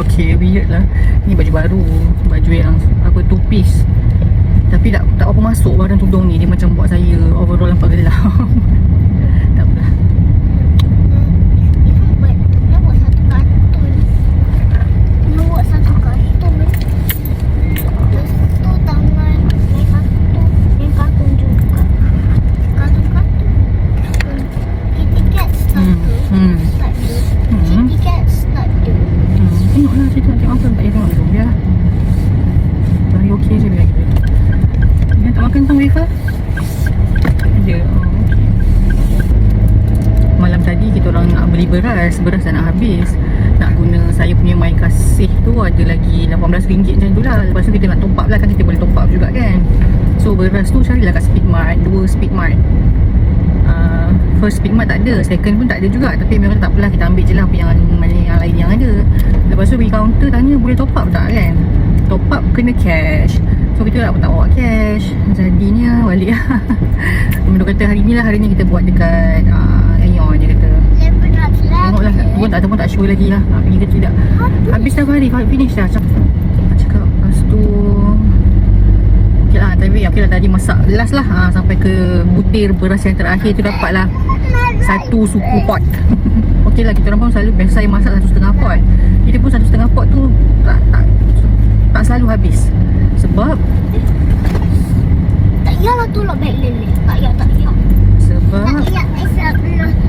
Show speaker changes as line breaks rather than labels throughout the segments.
Okay, weird lah. Ni baju baru. Baju yang apa two piece. Tapi tak tak apa masuk barang tudung ni. Dia macam buat saya overall nampak gelap. tak apalah.
Ibu buat, dia buat satu kartun. Dia buat satu kartun. Lepas tu tangan main kartun. Main kartun juga. Kartun-kartun. Kitty cat start
Hmm,
tu.
hmm.
Start tu.
Hmm.
Kitty cat start tu.
Hmm. Tengoklah cerita nanti makan tak payah tengok dulu. Biar. Bagi okey je biar kita. Ingat tak makan tang wafer? Ada. Oh, okey. Malam tadi kita orang nak beli beras dah nak habis. Nak guna saya punya My Kasih tu Ada lagi RM18 macam tu lah. Lepas tu kita nak top up lah kan Kita boleh top up juga kan? So beras tu carilah kat Speedmart Dua Speedmart uh, First Speedmart tak ada Second pun tak ada juga. Tapi memang tak apalah Kita ambil je lah yang, yang lain yang ada. Lepas tu pergi counter tanya Boleh top up tak kan? Top up kena cash. So kita tak, tak bawa cash. Jadinya balik lah. Menurut kata hari ni lah Hari ni kita buat dekat uh, Ayon je kata
Nak
Tengoklah Tu pun tak, pun tak sure lagi lah. Nak pergi ke tidak. Habis? Dah hari Finish dah. Cakap, cakap Lepas tu Okay lah Tapi okay lah tadi masak Last lah. Ha, Sampai ke butir beras yang terakhir tu dapat lah. Satu suku pot. Okay lah kita orang pun selalu Biasa saya masak satu setengah pot. Kita pun satu setengah pot tu Tak tak tak selalu habis. Sebab
Tak payahlah tolak beg lele. Tak payah, tak payah.
Sebab
Tak payah. Uh, dah-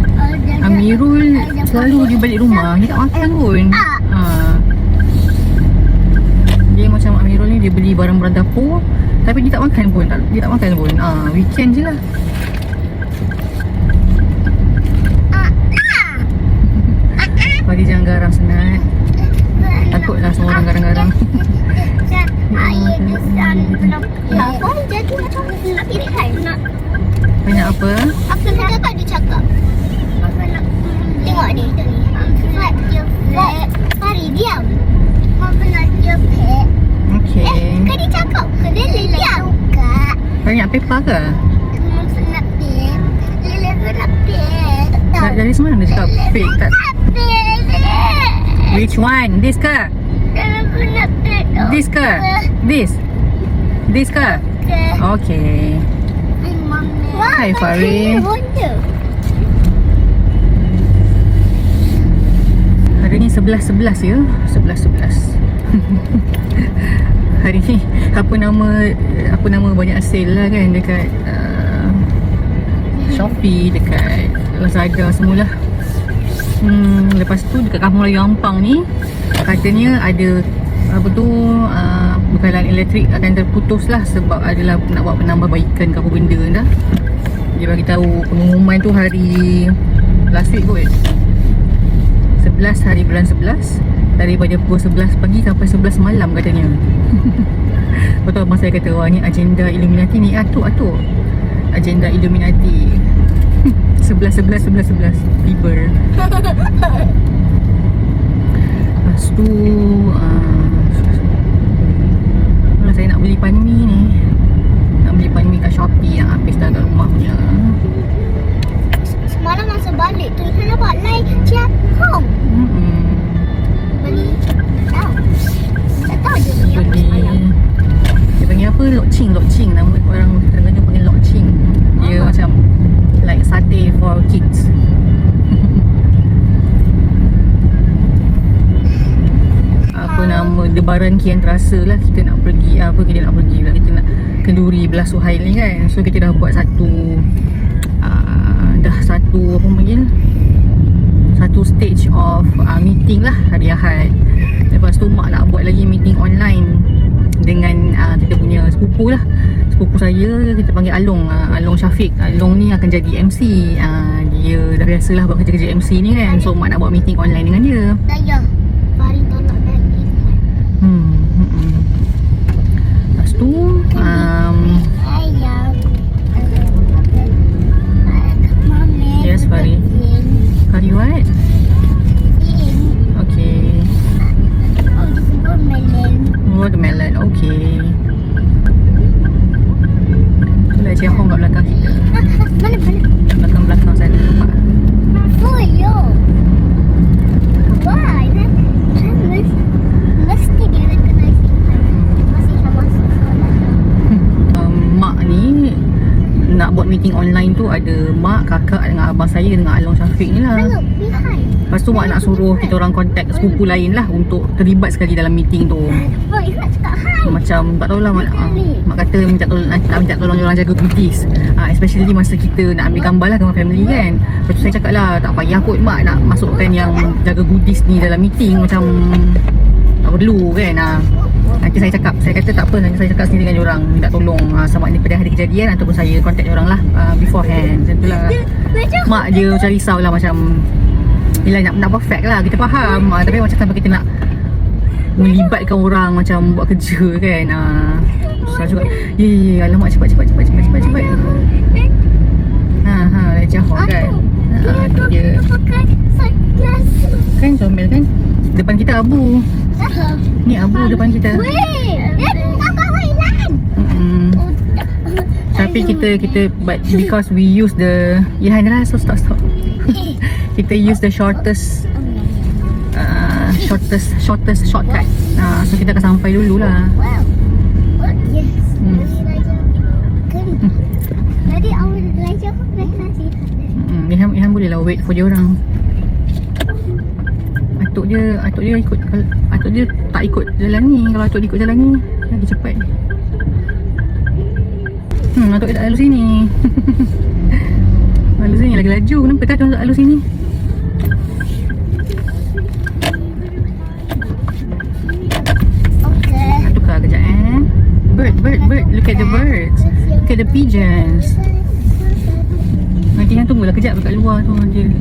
Amirul selalu dia balik rumah Dia tak makan pun ha. Dia macam Amirul ni Dia beli barang-barang dapur Tapi dia tak makan pun tak, Dia tak makan pun ha. Weekend je lah
Ah, ah.
Pagi jangan garang senat Takutlah semua orang garang-garang
Air besar belum. Ya, kau ni jadi macam nak pilihan. Nak
Banyak apa?
apa nak dia cakap. Apa nak tengok ni. Fat dia fat. Fari diam. Apa nak dia pet. Eh,
Okay
kan dia cakap ke Lele diam. Kak.
Banyak paper ke?
Masa nak pet. Lele pun nak pet.
Nak dari semua dia cakap fake tak? Which one? This ke?
Lele pun nak pet.
This ke? This? This ke? Okay Hai, Fari.
Wonder.
Hari ni 11-11 ya 11-11 Hari ni. Apa nama Apa nama banyak sale lah kan Dekat uh, Shopee Dekat Lazada semualah. Hmm, Lepas tu dekat Kampung Melayu Ampang ni Katanya ada Apa tu uh, Bekalan elektrik akan terputus lah Sebab adalah nak buat penambahbaikan ke apa benda dah. Dia bagi tahu pengumuman tu hari Last week kot. 11 hari bulan 11 Daripada pukul 11 pagi sampai 11 malam katanya. Lepas tu abang saya kata Wah ni agenda Illuminati ni Atuk atuk Agenda Illuminati. 11 11 11 11 Tiber Lepas tu uh, Kalau saya nak beli pan mi ni. Nak beli pan mi kat Shopee Yang habis dah kat rumah kian terasa lah. Kita nak pergi apa kita nak pergi lah kita nak kenduri belah Suhail ni kan. So kita dah buat satu uh, dah satu apa panggil satu stage of uh, meeting lah hari Ahad. Lepas tu mak nak buat lagi meeting online dengan uh, kita punya sepupu lah. Sepupu saya kita panggil Along. Uh, Along Syafiq. Along ni akan jadi MC uh, dia dah biasalah buat kerja-kerja MC ni kan. So mak nak buat meeting online dengan dia watermelon Okay. Itulah je home kat belakang kita.
Mana mana?
Kat belakang-belakang sana nampak?
For. Why? Hmm.
Um, nak buat meeting online tu ada mak, kakak dengan abang saya dengan Along Syafiq ni lah. Lepas tu mak nak suruh kita orang contact sepupu lain lah untuk terlibat sekali dalam meeting tu. Macam tak tahulah mak, ah, mak kata minta tolong, nak minta tolong orang jaga goodies ah, Especially masa kita nak ambil gambar lah dengan family kan. Lepas tu saya cakap lah tak payah kot mak nak masukkan yang jaga goodies ni dalam meeting. Macam tak perlu kan ah. Nanti saya cakap, saya kata tak apa Nanti saya cakap sendiri dengan orang Minta tolong. Ah, sama ada pada hari kejadian Ataupun saya contact orang lah ah, beforehand. Macam tu lah. Mak dia macam risau lah macam Yelah nak, nak perfect lah Kita faham. Ah, Tapi macam tanpa kita nak Melibatkan orang Macam buat kerja kan. Ah, Susah juga. Ya ya ya. Alamak cepat cepat cepat cepat cepat cepat. Ha ha Dah jauh kan. Ha, tu
dia.
Kan comel kan? Depan kita abu. Ni abu depan kita. Mm-mm. Tapi kita kita But because we use the Ya lah so stop stop. Kita use the shortest uh, shortest shortest shortcut. Uh, so kita akan sampai dulu lah.
Wow. Oh, yes.
Hmm.
Tadi awal nasi.
Hmm, Ilham, Ilham boleh lah wait for dia orang. Atuk dia, atuk dia ikut atuk dia tak ikut jalan ni. Kalau atuk dia ikut jalan ni, lagi cepat. Hmm, atuk dia tak lalu sini. lalu sini lagi laju. Kenapa tak atuk lalu sini? Bird, bird, bird. Look at the birds. Look at the pigeons. Nanti yang tunggulah kejap dekat luar tu nanti.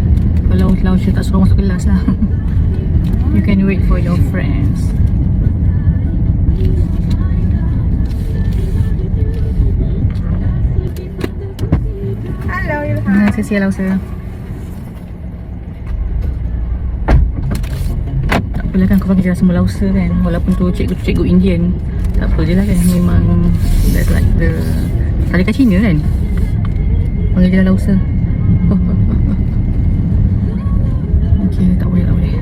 Kalau Syed tak suruh masuk kelas lah. you can wait for your friends.
Hello, Ilham.
Terima kasih Lausa. Apalah kan kau panggil dia semua Lausa kan. Walaupun tu cikgu-cikgu Indian. Tak apa je lah kan. Memang that's like the tarikat Cina kan. Panggil dia Lausa. Okay, tak boleh, tak boleh.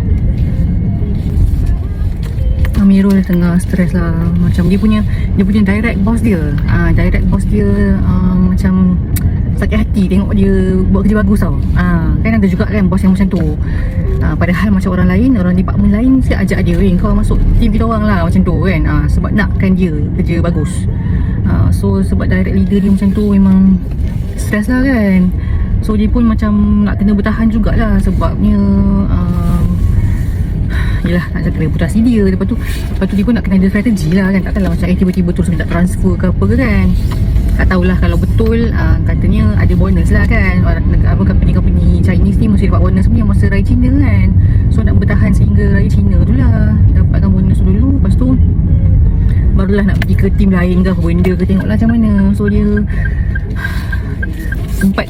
Amirul tengah stres lah Macam dia punya Dia punya direct boss dia ah Direct boss dia um, Macam Sakit hati tengok dia Buat kerja bagus tau ah Kan ada juga kan Bos yang macam tu ah, Padahal macam orang lain Orang department lain Saya ajak dia Eh kau masuk Team kita orang lah Macam tu kan. Ah, Sebab nakkan dia Kerja bagus. Ah, So sebab direct leader dia macam tu Memang Stres lah kan. So dia pun macam Nak kena bertahan jugalah Sebabnya um, Yelah nak jaga reputasi dia. Lepas tu Lepas tu dia pun nak kena ada strategi lah kan. Takkanlah macam eh tiba-tiba terus minta transfer ke apa ke kan Tak tahulah kalau betul uh, Katanya ada bonus lah kan. Orang apa company-company Chinese ni mesti dapat bonus punya masa raya Cina kan. So nak bertahan sehingga raya Cina tu lah. Dapatkan bonus dulu Lepas tu Barulah nak pergi ke team lain ke benda ke Tengoklah macam mana. So dia Tempat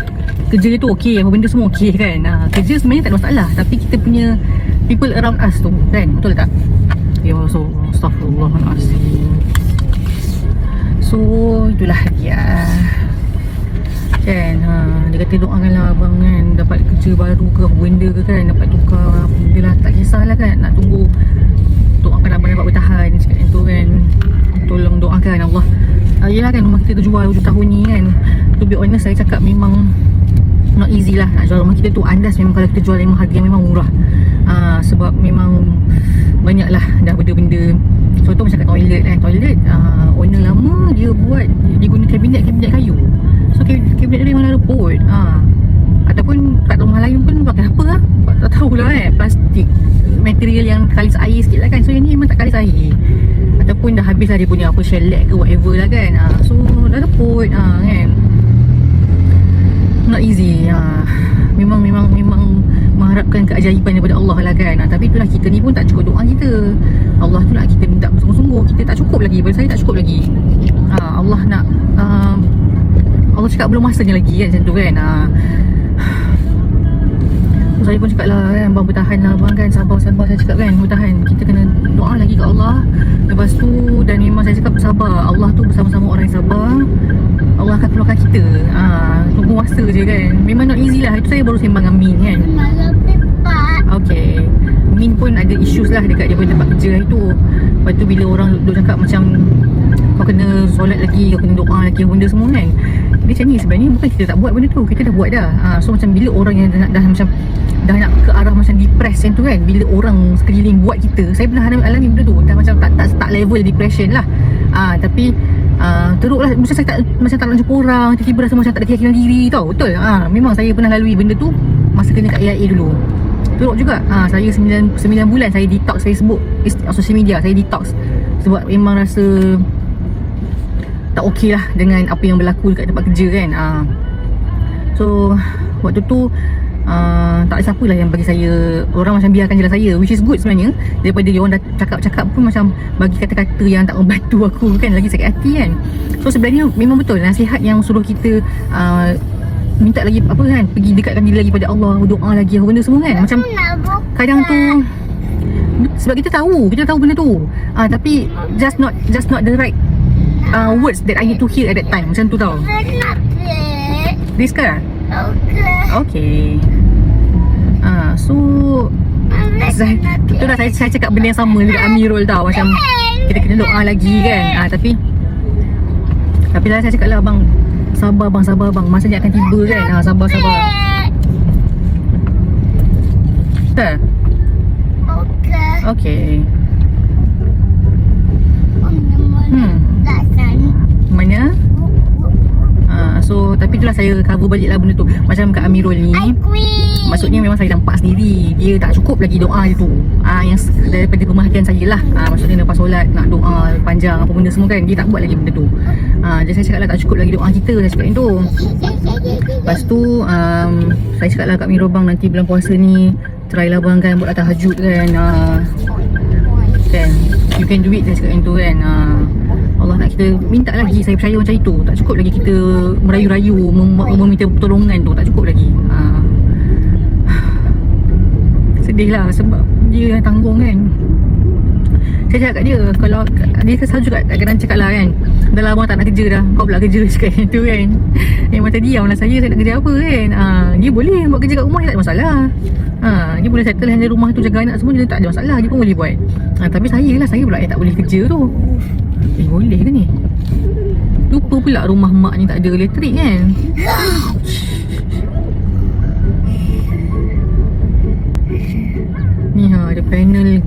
kerja dia tu okey Apa benda semua okey kan. Ha, Kerja sebenarnya tak ada masalah Tapi kita punya People around us tu Kan. Betul tak? Ya so Astaghfirullahaladzim So itulah dia. Kan ha, Dia kata doakanlah abang kan Dapat kerja baru ke apa benda ke kan Dapat tukar apa benda lah. Tak kisahlah kan Nak tunggu Doakan abang dapat bertahan Cakap tu kan. Tolong doakan Allah. Uh, Yelah kan rumah kita terjual hujung tahun ni kan. To be honest saya cakap memang Not easy lah nak jual rumah kita tu. Andas memang kalau kita jual memang harga memang murah. Uh, Sebab memang Banyak lah dah benda-benda Contoh macam kat toilet kan Toilet uh, owner lama dia buat Dia guna kabinet-kabinet kayu. So kab- kabinet dia memang reput uh. Ataupun kat rumah lain pun pakai apa lah? Tak tahulah eh Plastik Material yang kalis air sikit lah kan. So yang ni memang tak kalis air. Ataupun dah habis lah dia punya apa shellac ke whatever lah kan. Uh, So dah reput uh, kan. Not easy uh, Memang memang memang Mengharapkan keajaiban daripada Allah lah kan. Uh, Tapi itulah kita ni pun tak cukup doa kita. Allah tu nak kita minta bersungguh-sungguh. Kita tak cukup lagi. Pada saya tak cukup lagi. Uh, Allah nak uh, Allah cakap belum masanya lagi kan macam tu kan. Uh, saya pun cakap lah kan Abang bertahan lah abang kan Sabar-sabar saya cakap kan Bertahan. Kita kena doa lagi ke Allah. Lepas tu Dan memang saya cakap sabar Allah tu bersama-sama orang yang sabar. Allah akan keluarkan kita. Ha, Tunggu masa je kan. Memang not easy lah Itu saya baru sembang dengan Min kan. Okay. Min pun ada issues lah Dekat dia punya tempat kerja itu. Lepas tu bila orang duk cakap macam Kau kena solat lagi Kau kena doa lagi Benda semua kan dia macam ni sebenarnya bukan kita tak buat benda tu kita dah buat dah. Ha, so macam bila orang yang dah, dah macam dah nak ke arah macam depress macam tu kan bila orang sekeliling buat kita saya pernah alami, alami benda tu dah macam tak, tak, tak level depression lah. Ha, tapi uh, teruk lah macam saya tak macam tak nak jumpa orang tiba-tiba rasa macam tak ada keyakinan diri tau betul? Ha, memang saya pernah lalui benda tu masa kena kat AIA dulu. Teruk juga. Ha, saya 9, 9 bulan saya detox Facebook social media saya detox. Sebab memang rasa tak okey lah dengan apa yang berlaku dekat tempat kerja kan. Uh, so waktu tu uh, tak ada siapa lah yang bagi saya orang macam biarkan je lah saya which is good sebenarnya. Daripada dia orang dah cakap-cakap pun macam bagi kata-kata yang tak membantu aku kan lagi sakit hati kan. So sebenarnya memang betul nasihat yang suruh kita uh, minta lagi apa kan pergi dekatkan diri lagi pada Allah doa lagi apa benda semua kan. Macam kadang tu sebab kita tahu kita tahu benda tu. Uh, tapi just not just not the right uh, words that I need to hear at that time. Macam tu tau.
Bed.
Rizka
Okay.
okay uh, so saya, tu lah saya, saya cakap benda yang sama dengan Amirul tau. Macam kita kena doa lagi kan? Uh, tapi tapi lah saya cakap lah bang sabar bang sabar bang masa ni akan tiba kan? Uh, sabar sabar. Tak
Okay.
okay.
Hmm.
hmm mana uh, so tapi itulah saya cover balik lah benda tu. Macam kat Amirul ni. Maksudnya memang saya nampak sendiri. Dia tak cukup lagi doa dia tu. Ah Yang daripada pemerhatian saya lah. Ah, Maksudnya lepas solat Nak doa panjang Apa benda semua kan Dia tak buat lagi benda tu. Ah, Jadi saya cakap lah tak cukup lagi doa kita. Saya cakap macam tu. Lepas tu um, Saya cakap lah kat Miro bang Nanti bulan puasa ni Try lah bang kan Buat tahajud kan. Ah, Kan? You can do it Saya cakap tu kan. Ah, Allah nak kita minta lagi Saya percaya macam itu. Tak cukup lagi kita Merayu-rayu mem- Meminta pertolongan tu Tak cukup lagi. Ah, Sedih lah sebab dia yang tanggung kan. Saya cakap kat dia Kalau dia selalu cakap Kadang-kadang cakap lah kan Dah lama tak nak kerja dah Kau pula kerja cakap macam tu kan. Memang tadi diam lah saya Saya nak kerja apa kan. Ha, Dia boleh buat kerja kat rumah Dia tak ada masalah. Ha, Dia boleh settle hanya rumah tu Jaga anak semua Dia tak ada masalah Dia pun boleh buat. Ha, Tapi saya lah Saya pula yang tak boleh kerja tu Eh boleh ke ni? Lupa pula rumah mak ni tak ada elektrik kan? Ni ha ada panel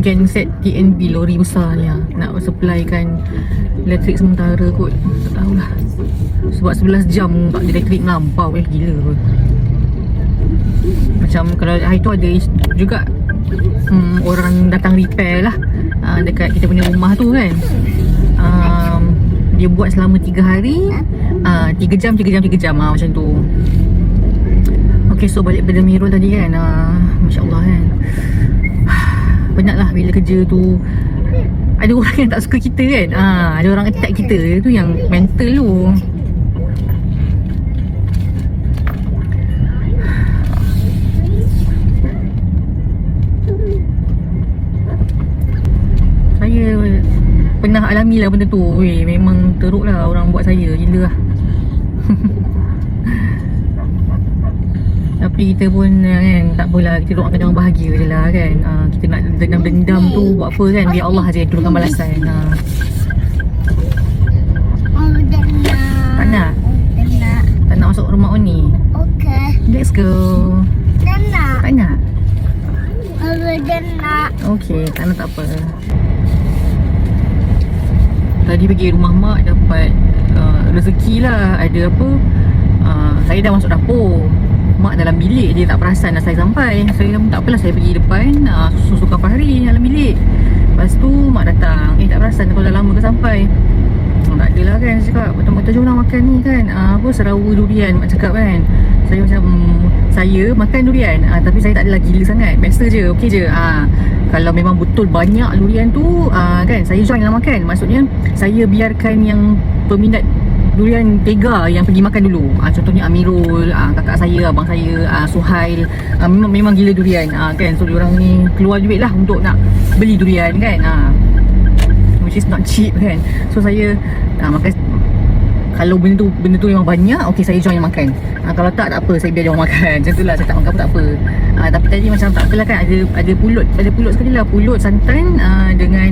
genset TNB lori besar ni ha. Nak supplykan elektrik sementara kot. Tak tahulah. Sebab 11 jam tak ada elektrik melampau eh gila pun Macam kalau hari tu ada juga hmm, Orang datang repair lah ha, Dekat kita punya rumah tu kan. Um, Dia buat selama 3 hari. Uh, 3 jam, 3 jam, 3 jam. Ha, Macam tu. Okay so balik pada Mirul tadi kan. Uh, Masya Allah kan. Penat lah bila kerja tu. Ada orang yang tak suka kita kan. Ah, Ada orang attack kita. Tu yang mental tu Saya pernah alami lah benda tu Weh memang teruk lah orang buat saya Gila lah Tapi kita pun eh, kan tak apalah kita doakan orang bahagia je lah kan. Uh, kita nak dendam-dendam tu buat apa kan biar Allah saja yang turunkan balasan. Uh,
dah nak.
tak nak,
Dah nak.
tak nak masuk rumah Oni.
Okay.
Let's go.
Dah nak.
Tak nak.
Dah nak.
Okay, tak nak tak apa. Tadi pergi rumah mak dapat uh, rezeki lah. Ada apa? Uh, saya dah masuk dapur. Mak dalam bilik dia tak perasan dah saya sampai. Saya tak apalah saya pergi depan uh, susu Fahri dalam bilik. Lepas tu mak datang. Eh tak perasan kalau dah lama ke sampai. Oh, tak adalah kan Saya cakap Betul-betul jom lah makan ni kan uh, Apa serawa durian Mak cakap kan Saya macam mm, Saya makan durian. Uh, Tapi saya tak adalah gila sangat. Biasa je Okey je. Uh, Kalau memang betul banyak durian tu uh, Kan Saya join lah makan. Maksudnya Saya biarkan yang Peminat durian tega yang pergi makan dulu. Uh, Contohnya Amirul uh, Kakak saya Abang saya uh, Suhail. Uh, memang, memang gila durian. Uh, kan So diorang ni Keluar duit lah Untuk nak Beli durian kan. Uh, which is not cheap kan. So saya uh, makan kalau benda tu benda tu memang banyak okey saya join makan. Uh, kalau tak tak apa saya biar dia orang makan. Macam tu lah saya tak makan pun tak apa. Uh, tapi tadi macam tak apalah kan ada ada pulut ada pulut sekali lah. Pulut santan uh, dengan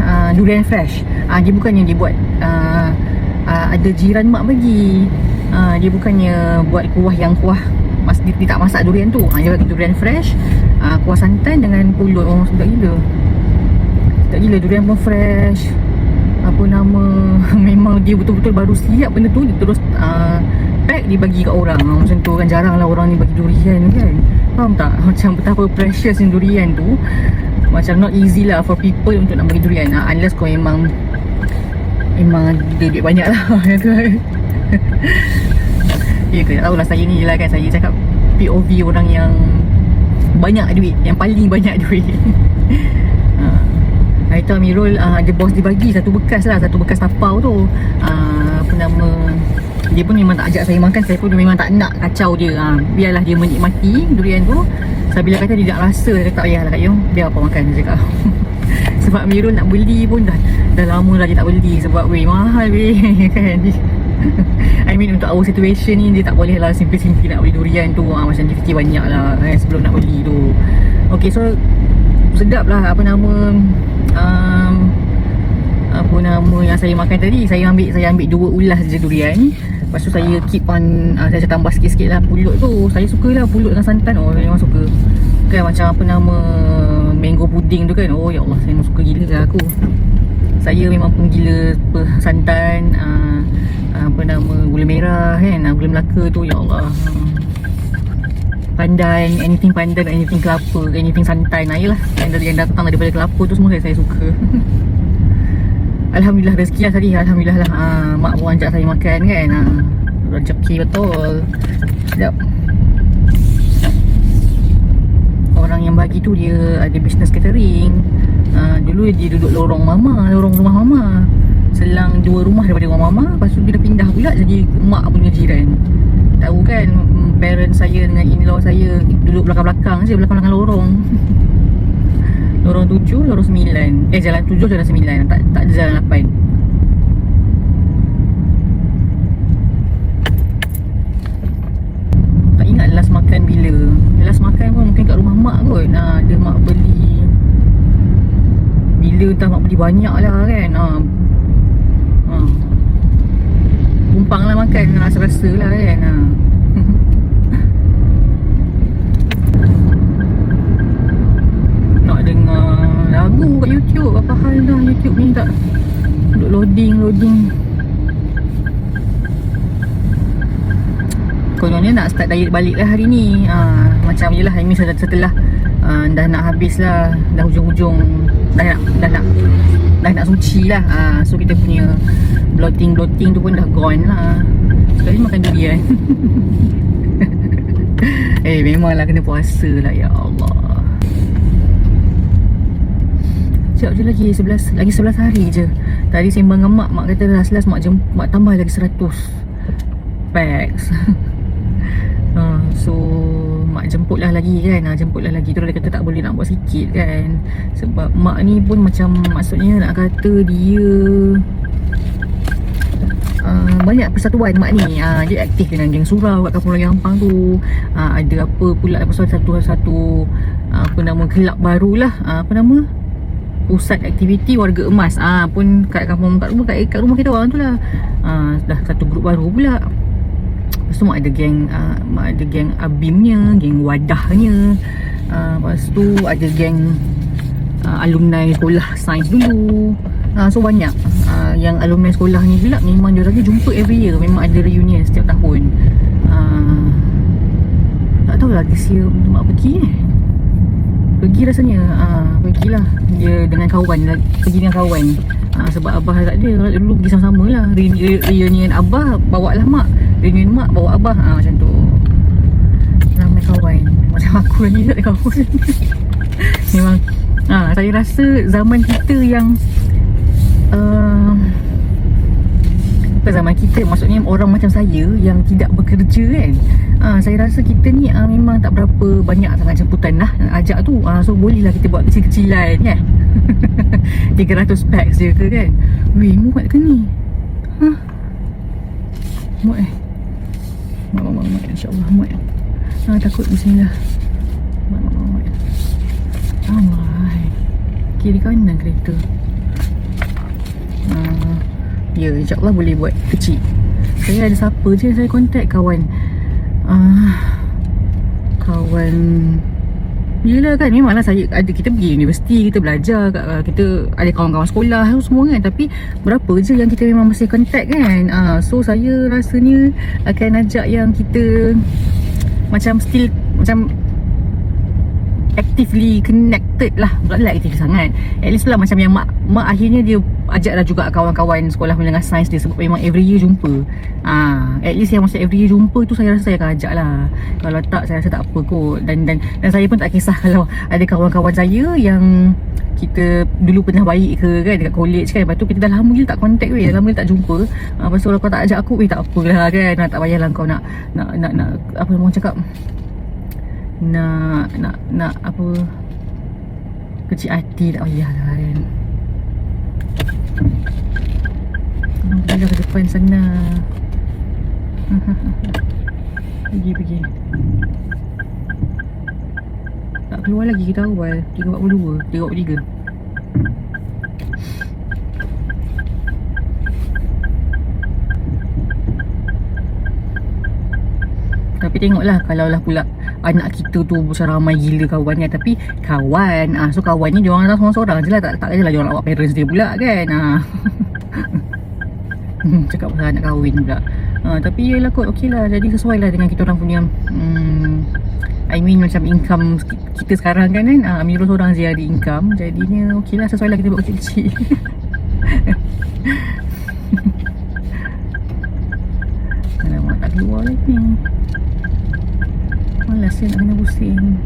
uh, durian fresh. Uh, dia bukan yang dia buat uh, uh, ada jiran mak bagi. Uh, dia bukannya buat kuah yang kuah mas dia, dia tak masak durian tu. Uh, dia bagi durian fresh uh, kuah santan dengan pulut oh sedap gila. Sedap gila durian pun fresh apa nama memang dia betul-betul baru siap benda tu dia terus uh, pack dia bagi kat orang. Uh, macam tu kan jarang lah orang ni bagi durian kan. Faham tak? Macam betapa precious ni durian tu. Macam not easy lah for people untuk nak bagi durian. Uh, unless kau memang memang dia duit banyak lah ya tu. Kan ya ke? Tak tahulah saya ni je lah kan. Saya cakap POV orang yang banyak duit yang paling banyak duit. Ha. Hari tu Amirul uh, ada bos dia bagi satu bekas lah satu bekas tapau tu. Uh, apa nama dia pun memang tak ajak saya makan saya pun memang tak nak kacau dia. Uh, biarlah dia menikmati durian tu. Saya bila kata dia tak rasa dia kata payahlah Kak Yong biar apa makan dia cakap. Sebab Amirul nak beli pun dah dah lama lah dia tak beli sebab weh mahal weh. Kan? I mean untuk our situation ni dia tak boleh lah simply-simply nak beli durian tu. Ha, macam dia fikir banyak lah kan sebelum nak beli tu. Okay so sedap lah apa nama um, apa nama yang saya makan tadi? Saya ambil saya ambil dua ulas je durian. Lepas tu saya keep on uh, saya tambah sikit-sikit lah pulut tu. Saya suka lah pulut dengan santan. Oh saya memang suka. Kan macam apa nama mango pudding tu kan? Oh ya Allah saya memang suka gila lah aku. Saya memang pun gila santan uh, apa nama gula merah kan? Gula melaka tu ya Allah pandan anything pandan anything kelapa anything santan nah, yelah. Yang, dari- yang datang daripada kelapa tu semua saya, saya suka. Alhamdulillah rezeki lah tadi Alhamdulillah lah. Ha, Mak pun ajak saya makan kan. Ha, Rezeki betul. Sedap. Orang yang bagi tu dia ada business catering. Ha, Dulu dia duduk lorong mama Lorong rumah mama. Selang dua rumah daripada rumah mama Lepas tu dia dah pindah pula jadi mak punya jiran. Tahu kan parents saya dengan in-law saya Duduk belakang-belakang je Belakang-belakang lorong. Lorong tujuh, lorong sembilan. Eh jalan tujuh, jalan sembilan. Tak, tak ada jalan lapan. Tak ingat last makan bila. Last makan pun mungkin kat rumah mak kot. Nah, Dia mak beli. Bila entah mak beli banyak lah kan. Ha. Ha. Tumpang lah makan Rasa-rasa lah kan. Ha. Nak dengar lagu kat YouTube Apa hal dah YouTube ni tak Duk loading loading. Kononnya nak start diet balik lah hari ni. Ha, Macam je lah I mean setelah, setelah uh, Dah nak habis lah. Dah hujung-hujung Dah nak Dah nak Dah nak suci lah. Ha, So kita punya Bloating-bloating tu pun dah gone lah. Sekali makan durian Eh memanglah kena puasa lah Ya Allah Sekejap je lagi 11 Lagi 11 hari je. Tadi sembang dengan mak Mak kata last-last mak, jem, mak tambah lagi 100 Packs. Ha, So Mak jemput lah lagi kan. Ha, Jemput lah lagi. Terus dia kata tak boleh nak buat sikit kan. Sebab mak ni pun macam Maksudnya nak kata dia Uh, banyak persatuan mak ni. Uh, dia aktif dengan geng surau kat kampung Melayu Ampang tu. Uh, ada apa pula lepas tu ada satu satu uh, apa nama kelab baru lah. Uh, apa nama pusat aktiviti warga emas. Ah pun kat kampung kat rumah kat, kat rumah kita orang tu lah. Ah dah satu grup baru pula. Lepas tu mak ada geng ah, mak ada geng abimnya geng wadahnya. Ah, lepas tu ada geng ah, alumni sekolah sains dulu. Ah, so banyak. Ah, yang alumni sekolah ni pula memang dia jumpa every year. Memang ada reunion setiap tahun. Ah, tak tahu lah this year mak pergi eh Pergi rasanya ah, Pergilah Dia dengan kawan. Pergi dengan kawan. Ah, Sebab Abah tak ada. Dulu pergi sama-sama lah. Re- re- Reunion Abah Bawa lah mak. Reunion mak Bawa Abah. Ah, Macam tu. Ramai kawan. Macam aku lagi tak ada kawan. Memang ah, Saya rasa Zaman kita yang uh, zaman kita Maksudnya orang macam saya Yang tidak bekerja kan Ah, saya rasa kita ni ah, memang tak berapa banyak sangat jemputan lah ajak tu. Ah, so boleh lah kita buat kecil-kecilan kan. 300 packs je ke kan. Weh, muat ke ni? Ha? Muat eh? Muat, muat, muat. InsyaAllah muat. Ah, takut bismillah. Muat, muat, muat. Allah. Kiri kanan kereta. Ya insyaAllah boleh buat kecil Saya ada siapa je saya contact kawan uh, Kawan. Yelah kan memanglah saya ada kita pergi universiti kita belajar uh, kita ada kawan-kawan sekolah tu semua kan. Tapi berapa je yang kita memang masih contact kan? Uh, so saya rasanya akan ajak yang kita macam still macam actively connected lah. Tak lah sangat. At least lah macam yang mak mak akhirnya dia ajak lah juga kawan-kawan sekolah menengah sains dia sebab memang every year jumpa. Ah at least yang masa every year jumpa tu saya rasa saya akan ajak lah. Kalau tak saya rasa tak apa kot. Dan dan dan saya pun tak kisah kalau ada kawan-kawan saya yang kita dulu pernah baik ke kan dekat college kan. Lepas tu kita dah lama gila tak contact weh. Dah lama gila tak jumpa. Ah, lepas tu kalau kau tak ajak aku weh tak apalah kan. Ah, tak payahlah kau nak nak nak, nak apa orang cakap? Nak nak nak apa? Kecil hati tak payah lah kan Pergi ke depan sana Pergi pergi. Tak keluar lagi kita awal 3.42 3.43 Tapi tengoklah kalau lah pula anak kita tu macam ramai gila kawan kan Tapi kawan ah So kawan ni diorang datang seorang-seorang je lah. Tak, tak je lah diorang nak buat parents dia pula kan? Ah. Hmm, Cakap pasal anak kahwin pula. Ah, Tapi yelah kot okey lah. Jadi sesuai lah dengan kita orang punya hmm, I mean macam income kita sekarang kan kan? Ah, Amirul seorang je ada income. Jadinya okey lah sesuai lah kita buat kecil-kecil. Alamak tak keluar lagi. Malas saya nak kena pusing.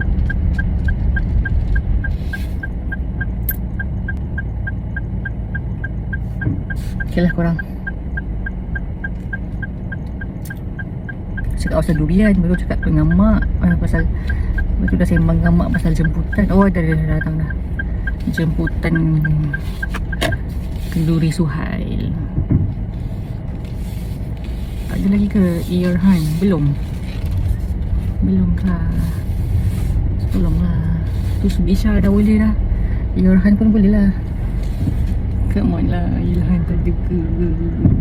Okay lah korang Cakap pasal durian Baru cakap dengan mak ah, Pasal Lepas tu dah sembang dengan mak Pasal jemputan. Oh dah, dah, dah datang dah. Jemputan Kenduri Suhail. Tak ada lagi ke? Earhan Belum. Belum kah Belum lah Tu Subisha dah boleh dah. Earhan pun boleh lah. Come on lah Ilhan tak ada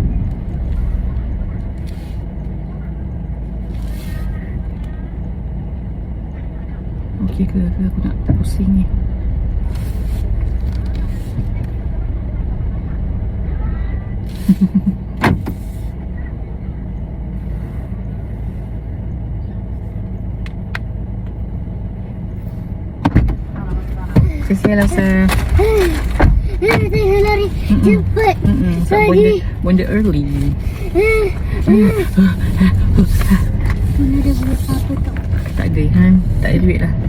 Okey ke aku nak pusing ni lah sir
Saya lari cepat.
Sebab bonda, bonda early
Mana ada apa tak?
Tak ada Han Tak ada duit lah